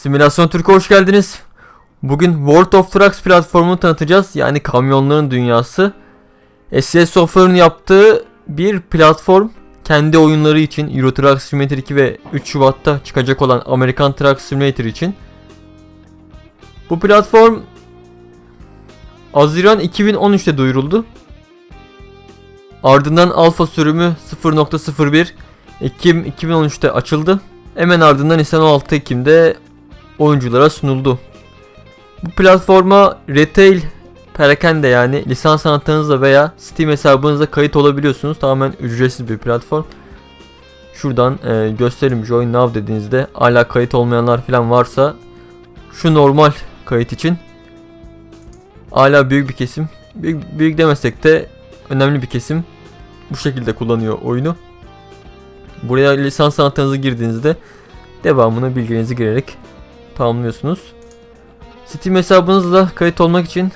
Simülasyon Türk'e hoş geldiniz. Bugün World of Trucks platformunu tanıtacağız. Yani kamyonların dünyası. SCS Software'ın yaptığı bir platform kendi oyunları için Euro Truck Simulator 2 ve 3 Şubat'ta çıkacak olan American Truck Simulator için. Bu platform Haziran 2013'te duyuruldu. Ardından alfa sürümü 0.01 Ekim 2013'te açıldı. Hemen ardından ise 16 Ekim'de oyunculara sunuldu. Bu platforma retail perakende yani lisans anahtarınızla veya Steam hesabınızla kayıt olabiliyorsunuz. Tamamen ücretsiz bir platform. Şuradan e, gösterim Join Now dediğinizde hala kayıt olmayanlar falan varsa şu normal kayıt için hala büyük bir kesim büyük, büyük demesek de önemli bir kesim bu şekilde kullanıyor oyunu. Buraya lisans anahtarınızı girdiğinizde devamını bilgilerinizi girerek tamamlıyorsunuz. Steam hesabınızla kayıt olmak için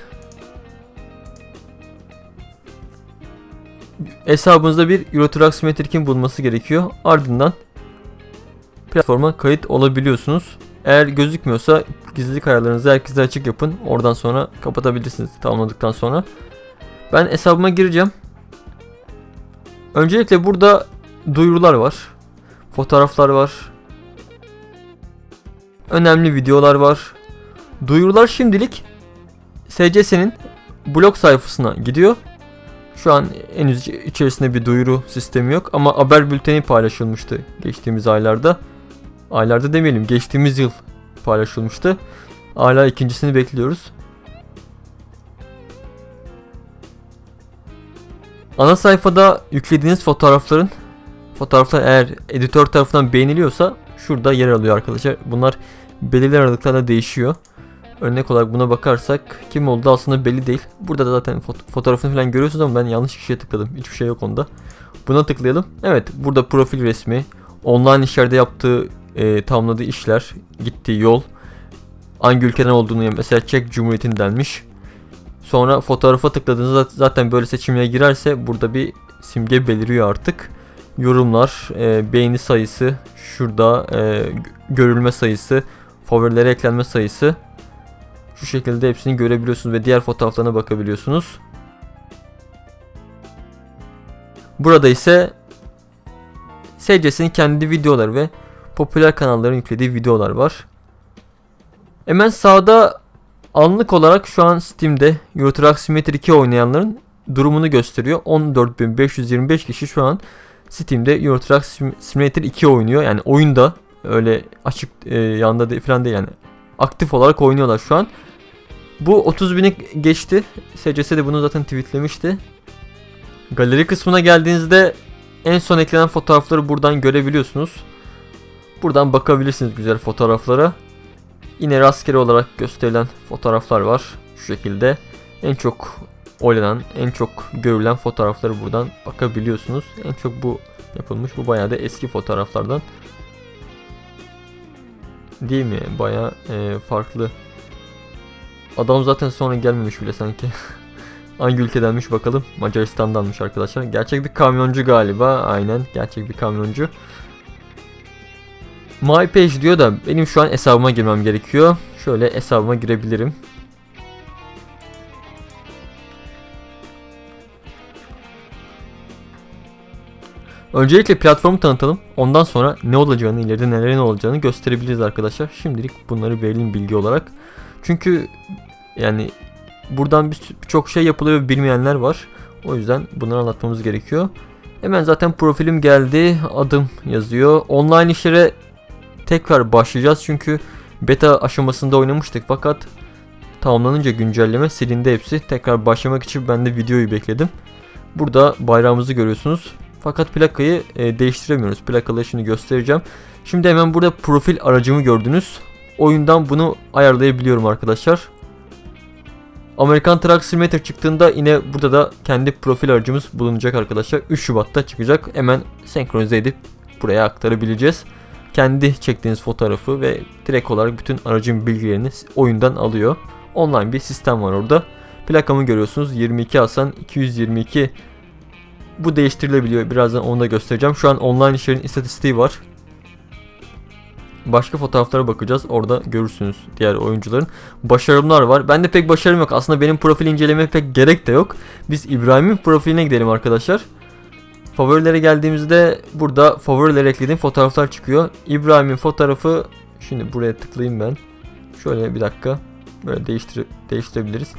hesabınızda bir Euro Truck Simulator 2'nin bulunması gerekiyor. Ardından platforma kayıt olabiliyorsunuz. Eğer gözükmüyorsa gizlilik ayarlarınızı herkese açık yapın. Oradan sonra kapatabilirsiniz tamamladıktan sonra. Ben hesabıma gireceğim. Öncelikle burada duyurular var. Fotoğraflar var. Önemli videolar var. Duyurular şimdilik SCS'nin blog sayfasına gidiyor. Şu an henüz içerisinde bir duyuru sistemi yok ama haber bülteni paylaşılmıştı geçtiğimiz aylarda. Aylarda demeyelim geçtiğimiz yıl paylaşılmıştı. Hala ikincisini bekliyoruz. Ana sayfada yüklediğiniz fotoğrafların fotoğraflar eğer editör tarafından beğeniliyorsa şurada yer alıyor arkadaşlar. Bunlar belirli aralıklarla değişiyor. Örnek olarak buna bakarsak kim oldu aslında belli değil. Burada da zaten foto- fotoğrafını falan görüyorsunuz ama ben yanlış kişiye tıkladım. Hiçbir şey yok onda. Buna tıklayalım. Evet burada profil resmi, online işlerde yaptığı e, tamamladığı işler, gittiği yol, hangi ülkeden olduğunu mesela Çek Cumhuriyeti'nin denmiş. Sonra fotoğrafa tıkladığınızda zaten böyle seçimlere girerse burada bir simge beliriyor artık. Yorumlar, e, beğeni sayısı, şurada e, görülme sayısı, favorilere eklenme sayısı. Şu şekilde hepsini görebiliyorsunuz ve diğer fotoğraflarına bakabiliyorsunuz. Burada ise SCS'nin kendi videoları ve popüler kanalların yüklediği videolar var. Hemen sağda anlık olarak şu an Steam'de Euro Truck Simulator 2 oynayanların durumunu gösteriyor. 14.525 kişi şu an Steam'de Euro Truck Simulator 2 oynuyor. Yani oyunda öyle açık e, yanda de, falan değil yani aktif olarak oynuyorlar şu an. Bu 30 bini geçti. SCS de bunu zaten tweetlemişti. Galeri kısmına geldiğinizde en son eklenen fotoğrafları buradan görebiliyorsunuz. Buradan bakabilirsiniz güzel fotoğraflara. Yine rastgele olarak gösterilen fotoğraflar var. Şu şekilde. En çok oynanan, en çok görülen fotoğrafları buradan bakabiliyorsunuz. En çok bu yapılmış. Bu bayağı da eski fotoğraflardan. Değil mi? Bayağı e, farklı. Adam zaten sonra gelmemiş bile sanki. Hangi ülkedenmiş bakalım. Macaristan'danmış arkadaşlar. Gerçek bir kamyoncu galiba. Aynen. Gerçek bir kamyoncu. My page diyor da benim şu an hesabıma girmem gerekiyor. Şöyle hesabıma girebilirim. Öncelikle platformu tanıtalım. Ondan sonra ne olacağını, ileride nelerin olacağını gösterebiliriz arkadaşlar. Şimdilik bunları verelim bilgi olarak. Çünkü yani buradan birçok şey yapılıyor bilmeyenler var. O yüzden bunları anlatmamız gerekiyor. Hemen zaten profilim geldi. Adım yazıyor. Online işlere tekrar başlayacağız çünkü beta aşamasında oynamıştık fakat tamamlanınca güncelleme silindi hepsi. Tekrar başlamak için ben de videoyu bekledim. Burada bayrağımızı görüyorsunuz. Fakat plakayı e, değiştiremiyoruz. Plakaları şimdi göstereceğim. Şimdi hemen burada profil aracımı gördünüz. Oyundan bunu ayarlayabiliyorum arkadaşlar. Amerikan Truck Simulator çıktığında yine burada da kendi profil aracımız bulunacak arkadaşlar. 3 Şubat'ta çıkacak. Hemen senkronize edip buraya aktarabileceğiz. Kendi çektiğiniz fotoğrafı ve direkt olarak bütün aracın bilgilerini oyundan alıyor. Online bir sistem var orada. Plakamı görüyorsunuz. 22 Hasan 222 bu değiştirilebiliyor. Birazdan onu da göstereceğim. Şu an online işlerin istatistiği var. başka fotoğraflara bakacağız. Orada görürsünüz diğer oyuncuların. Başarımlar var. Bende pek başarım yok. Aslında benim profil incelemeye pek gerek de yok. Biz İbrahim'in profiline gidelim arkadaşlar. Favorilere geldiğimizde burada favorilere eklediğim fotoğraflar çıkıyor. İbrahim'in fotoğrafı şimdi buraya tıklayayım ben. Şöyle bir dakika. Böyle değiştir değiştirebiliriz.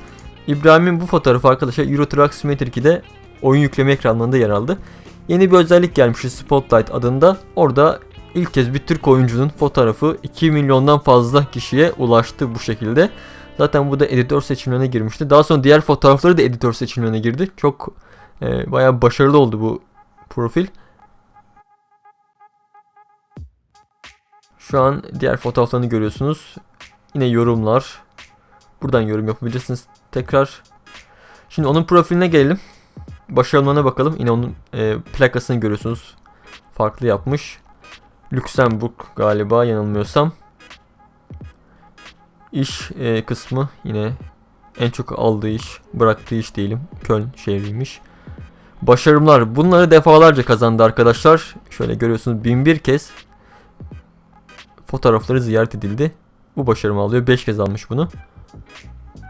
İbrahim'in bu fotoğrafı arkadaşlar Euro Truck Simulator 2'de oyun yükleme ekranlarında yer aldı. Yeni bir özellik gelmiş Spotlight adında. Orada ilk kez bir Türk oyuncunun fotoğrafı 2 milyondan fazla kişiye ulaştı bu şekilde. Zaten bu da editör seçimlerine girmişti. Daha sonra diğer fotoğrafları da editör seçimlerine girdi. Çok e, bayağı başarılı oldu bu profil. Şu an diğer fotoğraflarını görüyorsunuz. Yine yorumlar. Buradan yorum yapabilirsiniz tekrar. Şimdi onun profiline gelelim. Başarılarına bakalım. Yine onun e, plakasını görüyorsunuz. Farklı yapmış. Lüksemburg galiba yanılmıyorsam. İş e, kısmı yine en çok aldığı iş, bıraktığı iş diyelim. Köln şehriymiş. Başarımlar. Bunları defalarca kazandı arkadaşlar. Şöyle görüyorsunuz 1001 kez fotoğrafları ziyaret edildi. Bu başarımı alıyor. 5 kez almış bunu.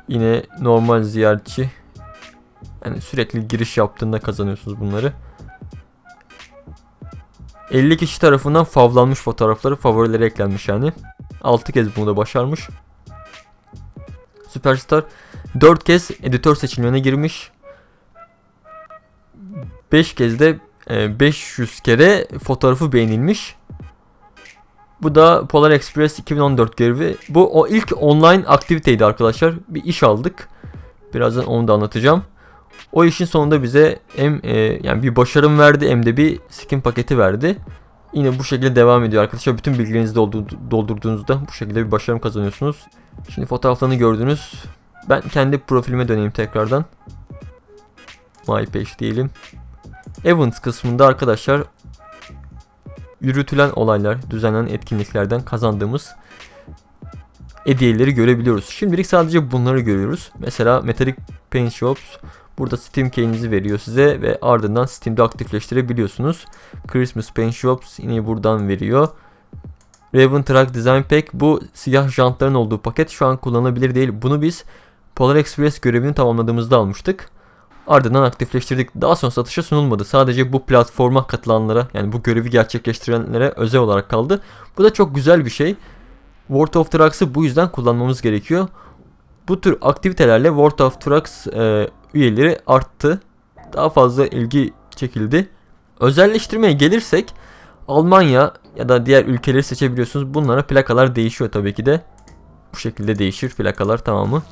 Yine normal ziyaretçi. Yani sürekli giriş yaptığında kazanıyorsunuz bunları. 50 kişi tarafından favlanmış fotoğrafları favorilere eklenmiş yani. 6 kez bunu da başarmış. Superstar 4 kez editör seçimlerine girmiş. 5 kez de e, 500 kere fotoğrafı beğenilmiş. Bu da Polar Express 2014 görevi. Bu o ilk online aktiviteydi arkadaşlar. Bir iş aldık. Birazdan onu da anlatacağım. O işin sonunda bize hem e, yani bir başarım verdi hem de bir skin paketi verdi. Yine bu şekilde devam ediyor arkadaşlar. Bütün bilgilerinizi doldur- doldurduğunuzda bu şekilde bir başarım kazanıyorsunuz. Şimdi fotoğraflarını gördünüz. Ben kendi profilime döneyim tekrardan. My page diyelim. Events kısmında arkadaşlar yürütülen olaylar, düzenlenen etkinliklerden kazandığımız hediyeleri görebiliyoruz. Şimdilik sadece bunları görüyoruz. Mesela Metallic Paint Shops burada Steam key'inizi veriyor size ve ardından Steam'de aktifleştirebiliyorsunuz. Christmas Paint Shops yine buradan veriyor. Raven Track Design Pack bu siyah jantların olduğu paket şu an kullanılabilir değil. Bunu biz Polar Express görevini tamamladığımızda almıştık. Ardından aktifleştirdik. Daha sonra satışa sunulmadı. Sadece bu platforma katılanlara yani bu görevi gerçekleştirenlere özel olarak kaldı. Bu da çok güzel bir şey. World of Trucks'ı bu yüzden kullanmamız gerekiyor. Bu tür aktivitelerle World of Trucks e, üyeleri arttı. Daha fazla ilgi çekildi. Özelleştirmeye gelirsek Almanya ya da diğer ülkeleri seçebiliyorsunuz. Bunlara plakalar değişiyor tabii ki de. Bu şekilde değişir plakalar tamamı.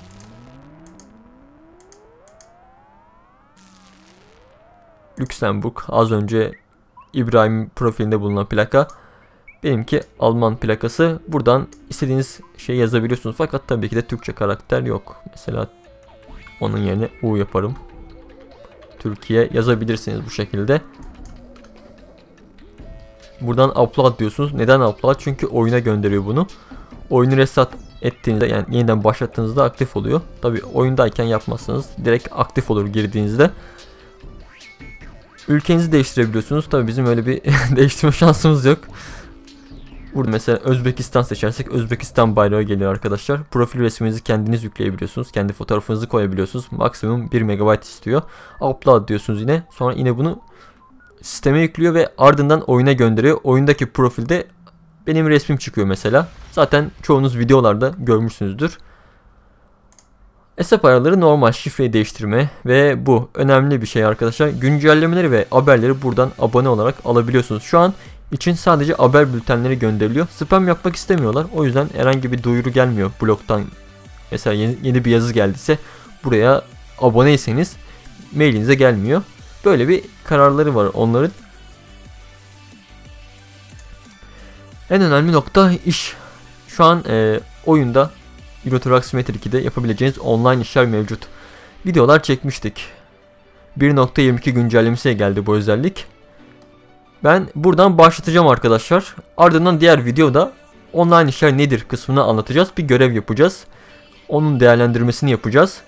Lüksemburg az önce İbrahim profilinde bulunan plaka. Benimki Alman plakası. Buradan istediğiniz şey yazabiliyorsunuz. Fakat tabii ki de Türkçe karakter yok. Mesela onun yerine U yaparım. Türkiye yazabilirsiniz bu şekilde. Buradan upload diyorsunuz. Neden upload? Çünkü oyuna gönderiyor bunu. Oyunu reset ettiğinizde yani yeniden başlattığınızda aktif oluyor. Tabi oyundayken yapmazsanız direkt aktif olur girdiğinizde. Ülkenizi değiştirebiliyorsunuz. Tabi bizim öyle bir değiştirme şansımız yok. Burada mesela Özbekistan seçersek Özbekistan bayrağı geliyor arkadaşlar. Profil resminizi kendiniz yükleyebiliyorsunuz. Kendi fotoğrafınızı koyabiliyorsunuz. Maksimum 1 MB istiyor. Upload diyorsunuz yine. Sonra yine bunu sisteme yüklüyor ve ardından oyuna gönderiyor. Oyundaki profilde benim resmim çıkıyor mesela. Zaten çoğunuz videolarda görmüşsünüzdür. Hesap ayarları normal şifreyi değiştirme ve bu önemli bir şey arkadaşlar. Güncellemeleri ve haberleri buradan abone olarak alabiliyorsunuz. Şu an için sadece haber bültenleri gönderiliyor. Spam yapmak istemiyorlar. O yüzden herhangi bir duyuru gelmiyor blogdan. Mesela yeni, yeni bir yazı geldiyse buraya aboneyseniz mailinize gelmiyor. Böyle bir kararları var onların. En önemli nokta iş. Şu an e, oyunda Euro Truck Simulator 2'de yapabileceğiniz online işler mevcut. Videolar çekmiştik. 1.22 güncellemesiye geldi bu özellik. Ben buradan başlatacağım arkadaşlar. Ardından diğer videoda online işler nedir kısmını anlatacağız. Bir görev yapacağız. Onun değerlendirmesini yapacağız.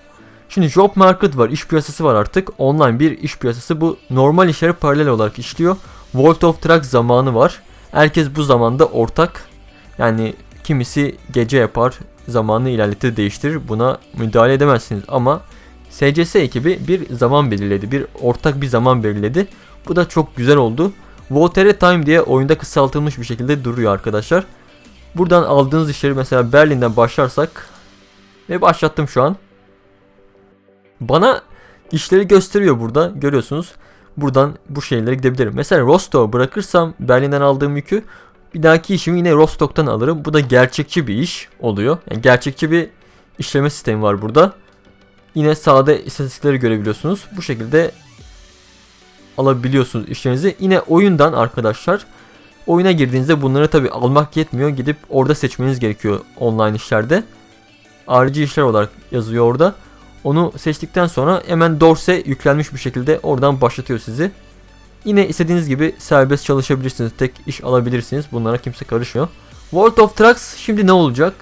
Şimdi job market var, iş piyasası var artık. Online bir iş piyasası bu normal işlere paralel olarak işliyor. World of Truck zamanı var. Herkes bu zamanda ortak Yani kimisi gece yapar, zamanı ilerletir, değiştirir. Buna müdahale edemezsiniz ama SCS ekibi bir zaman belirledi. Bir ortak bir zaman belirledi. Bu da çok güzel oldu. VOTR Time diye oyunda kısaltılmış bir şekilde duruyor arkadaşlar. Buradan aldığınız işleri mesela Berlin'den başlarsak ve başlattım şu an. Bana işleri gösteriyor burada. Görüyorsunuz. Buradan bu şeylere gidebilirim. Mesela Rostok'u bırakırsam Berlin'den aldığım yükü bir dahaki işimi yine Rostok'tan alırım. Bu da gerçekçi bir iş oluyor. Yani gerçekçi bir işleme sistemi var burada. Yine sağda istatistikleri görebiliyorsunuz. Bu şekilde alabiliyorsunuz işlerinizi. Yine oyundan arkadaşlar oyuna girdiğinizde bunları tabi almak yetmiyor. Gidip orada seçmeniz gerekiyor online işlerde. Harici işler olarak yazıyor orada. Onu seçtikten sonra hemen Dorse yüklenmiş bir şekilde oradan başlatıyor sizi. Yine istediğiniz gibi serbest çalışabilirsiniz. Tek iş alabilirsiniz. Bunlara kimse karışmıyor. World of Trucks şimdi ne olacak?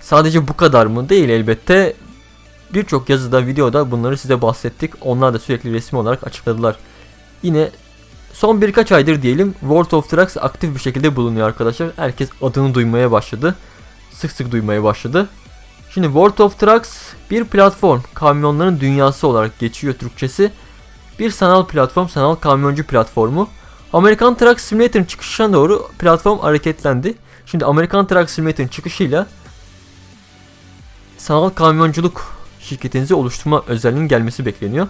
Sadece bu kadar mı? Değil elbette. Birçok yazıda, videoda bunları size bahsettik. Onlar da sürekli resmi olarak açıkladılar. Yine son birkaç aydır diyelim World of Trucks aktif bir şekilde bulunuyor arkadaşlar. Herkes adını duymaya başladı. Sık sık duymaya başladı. Şimdi World of Trucks bir platform, kamyonların dünyası olarak geçiyor Türkçesi. Bir sanal platform, sanal kamyoncu platformu. Amerikan Truck Simulator'ın çıkışına doğru platform hareketlendi. Şimdi Amerikan Truck Simulator'ın çıkışıyla sanal kamyonculuk şirketinizi oluşturma özelliğinin gelmesi bekleniyor.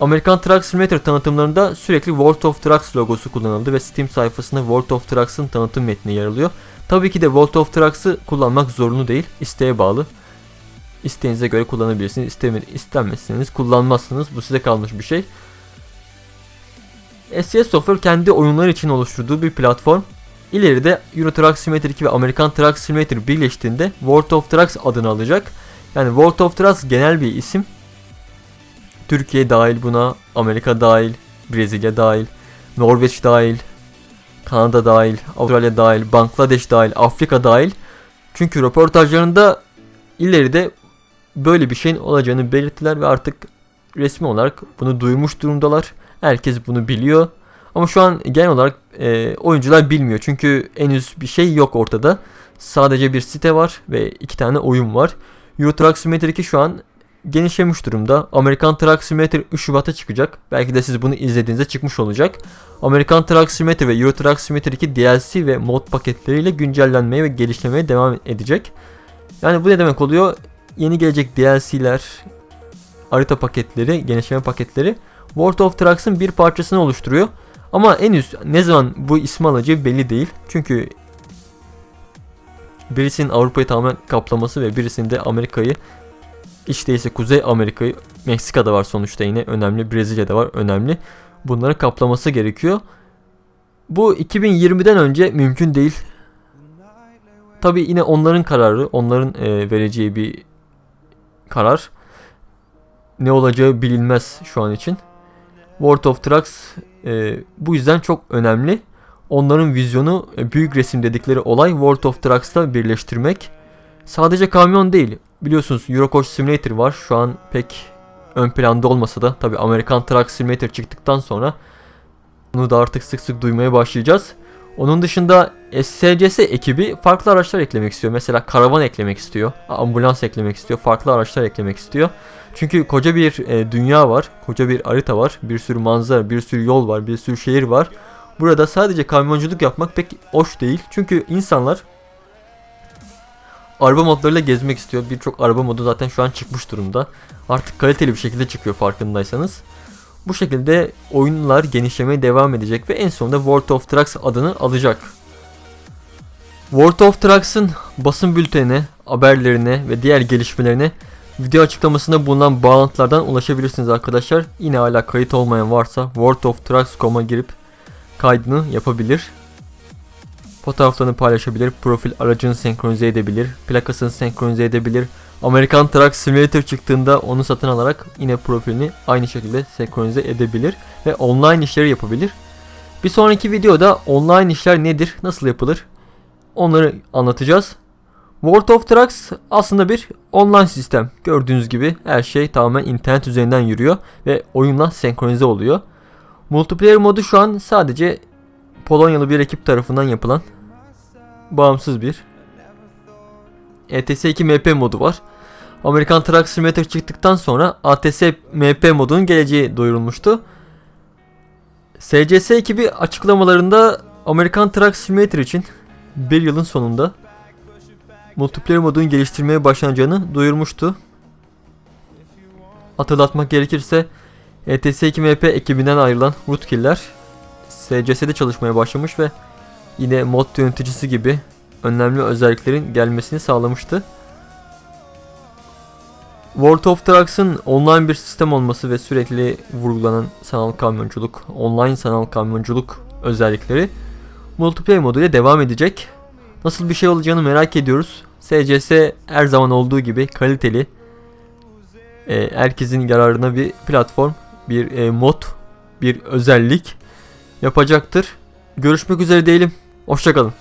Amerikan Truck Simulator tanıtımlarında sürekli World of Trucks logosu kullanıldı ve Steam sayfasında World of Trucks'ın tanıtım metni yer alıyor. Tabii ki de World of Trucks'ı kullanmak zorunlu değil, isteğe bağlı. İsteğinize göre kullanabilirsiniz, isteme, istenmezseniz kullanmazsınız. Bu size kalmış bir şey. SCS Software kendi oyunlar için oluşturduğu bir platform. İleride Euro Truck Simulator 2 ve Amerikan Truck Simulator birleştiğinde World of Trucks adını alacak. Yani World of Trucks genel bir isim. Türkiye dahil buna, Amerika dahil, Brezilya dahil, Norveç dahil, Kanada dahil, Avustralya dahil, Bangladeş dahil, Afrika dahil. Çünkü röportajlarında ileride böyle bir şeyin olacağını belirttiler ve artık resmi olarak bunu duymuş durumdalar. Herkes bunu biliyor. Ama şu an genel olarak e, oyuncular bilmiyor. Çünkü henüz bir şey yok ortada. Sadece bir site var ve iki tane oyun var. Euro Truck Simulator 2 şu an genişlemiş durumda. Amerikan Truck Simulator 3 Şubat'a çıkacak. Belki de siz bunu izlediğinizde çıkmış olacak. Amerikan Truck Simulator ve Euro Truck Simulator 2 DLC ve mod paketleriyle güncellenmeye ve gelişlemeye devam edecek. Yani bu ne demek oluyor? Yeni gelecek DLC'ler, harita paketleri, genişleme paketleri World of Trucks'ın bir parçasını oluşturuyor. Ama henüz ne zaman bu ismi alacağı belli değil. Çünkü birisinin Avrupa'yı tamamen kaplaması ve birisinin de Amerika'yı hiç değilse Kuzey Amerika'yı Meksika'da var sonuçta yine önemli. Brezilya'da var önemli. Bunları kaplaması gerekiyor. Bu 2020'den önce mümkün değil. Tabi yine onların kararı, onların e, vereceği bir karar. Ne olacağı bilinmez şu an için. World of Trucks e, bu yüzden çok önemli. Onların vizyonu e, büyük resim dedikleri olay World of Trucks'ta birleştirmek. Sadece kamyon değil. Biliyorsunuz Eurocoach Simulator var. Şu an pek ön planda olmasa da tabi Amerikan Truck Simulator çıktıktan sonra bunu da artık sık sık duymaya başlayacağız. Onun dışında SCCS ekibi farklı araçlar eklemek istiyor. Mesela karavan eklemek istiyor. Ambulans eklemek istiyor. Farklı araçlar eklemek istiyor. Çünkü koca bir e, dünya var. Koca bir harita var. Bir sürü manzara, bir sürü yol var, bir sürü şehir var. Burada sadece kamyonculuk yapmak pek hoş değil. Çünkü insanlar araba modlarıyla gezmek istiyor. Birçok araba modu zaten şu an çıkmış durumda. Artık kaliteli bir şekilde çıkıyor farkındaysanız. Bu şekilde oyunlar genişlemeye devam edecek ve en sonunda World of Trucks adını alacak. World of Trucks'ın basın bültenine, haberlerine ve diğer gelişmelerine video açıklamasında bulunan bağlantılardan ulaşabilirsiniz arkadaşlar. Yine hala kayıt olmayan varsa worldoftrucks.com'a girip kaydını yapabilir. Fotoğraflarını paylaşabilir, profil aracını senkronize edebilir, plakasını senkronize edebilir. Amerikan Truck Simulator çıktığında onu satın alarak yine profilini aynı şekilde senkronize edebilir ve online işleri yapabilir. Bir sonraki videoda online işler nedir, nasıl yapılır onları anlatacağız. World of Trucks aslında bir online sistem. Gördüğünüz gibi her şey tamamen internet üzerinden yürüyor ve oyunla senkronize oluyor. Multiplayer modu şu an sadece Polonyalı bir ekip tarafından yapılan bağımsız bir ETS2 MP modu var. Amerikan Truck Simulator çıktıktan sonra ATS MP modunun geleceği duyurulmuştu. SCS ekibi açıklamalarında Amerikan Truck Simulator için bir yılın sonunda multiplayer modunu geliştirmeye başlanacağını duyurmuştu. Hatırlatmak gerekirse ETS2 MP ekibinden ayrılan Rootkiller SCS'de çalışmaya başlamış ve yine mod yöneticisi gibi önemli özelliklerin gelmesini sağlamıştı. World of Trucks'ın online bir sistem olması ve sürekli vurgulanan sanal kamyonculuk, online sanal kamyonculuk özellikleri multiplayer moduyla devam edecek. Nasıl bir şey olacağını merak ediyoruz. SCS her zaman olduğu gibi kaliteli, e, herkesin yararına bir platform, bir e, mod, bir özellik yapacaktır. Görüşmek üzere diyelim. Hoşçakalın.